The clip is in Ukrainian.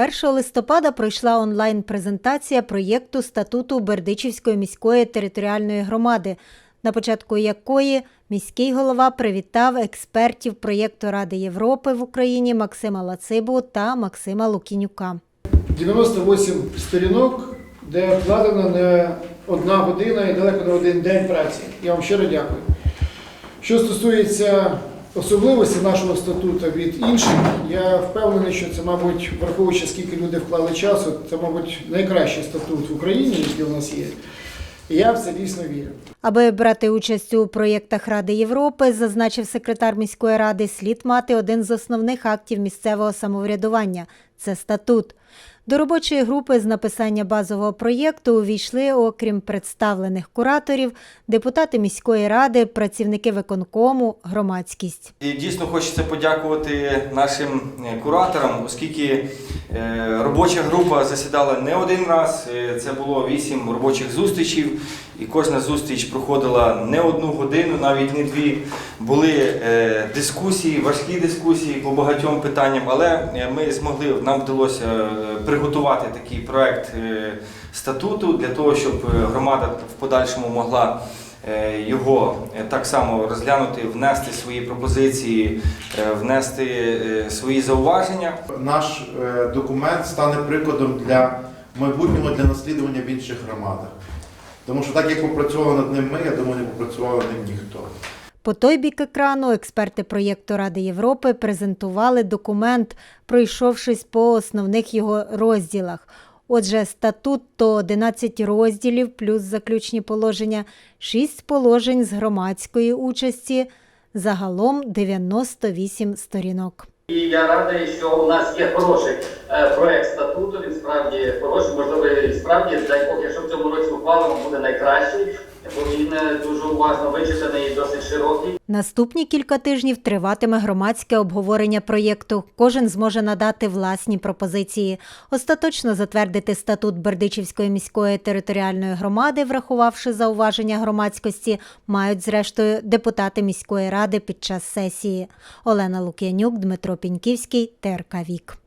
1 листопада пройшла онлайн-презентація проєкту статуту Бердичівської міської територіальної громади, на початку якої міський голова привітав експертів проєкту Ради Європи в Україні Максима Лацибу та Максима Лукінюка. 98 сторінок, де вкладена не одна година і далеко не один день праці. Я вам щиро дякую. Що стосується особливості нашого статуту від інших, я впевнений, що це, мабуть, враховуючи, скільки люди вклали часу, це, мабуть, найкращий статут в Україні, який у нас є. Я в це дійсно вірю. Аби брати участь у проєктах Ради Європи, зазначив секретар міської ради, слід мати один з основних актів місцевого самоврядування це статут. До робочої групи з написання базового проєкту увійшли, окрім представлених кураторів, депутати міської ради, працівники виконкому, громадськість. Дійсно хочеться подякувати нашим е, кураторам, оскільки е, робоча група засідала не один раз. Е, Це було вісім робочих зустрічей, і кожна зустріч проходила не одну годину, навіть не дві. Були е, дискусії, важкі дискусії по багатьом питанням, але е, ми змогли, нам вдалося е, приготувати такий проект статуту для того, щоб громада в подальшому могла його так само розглянути, внести свої пропозиції, внести свої зауваження. Наш документ стане прикладом для майбутнього для наслідування в інших громадах. Тому що так як попрацювали над ним ми, я думаю, не попрацював над ним ніхто. По той бік екрану експерти проєкту Ради Європи презентували документ, пройшовшись по основних його розділах. Отже, статут то 11 розділів плюс заключні положення, 6 положень з громадської участі, загалом 98 сторінок. І я радий, що у нас є хороший е, проект статуту. Він справді хороший. Можливо, і справді дай Бог, якщо в цьому році ухвалимо, буде найкращий, бо він е, дуже уважно вичитаний і досить широкий. Наступні кілька тижнів триватиме громадське обговорення проєкту. Кожен зможе надати власні пропозиції. Остаточно затвердити статут Бердичівської міської територіальної громади, врахувавши зауваження громадськості, мають зрештою депутати міської ради під час сесії. Олена Лук'янюк, Дмитро Піньківський, ТРК Вік.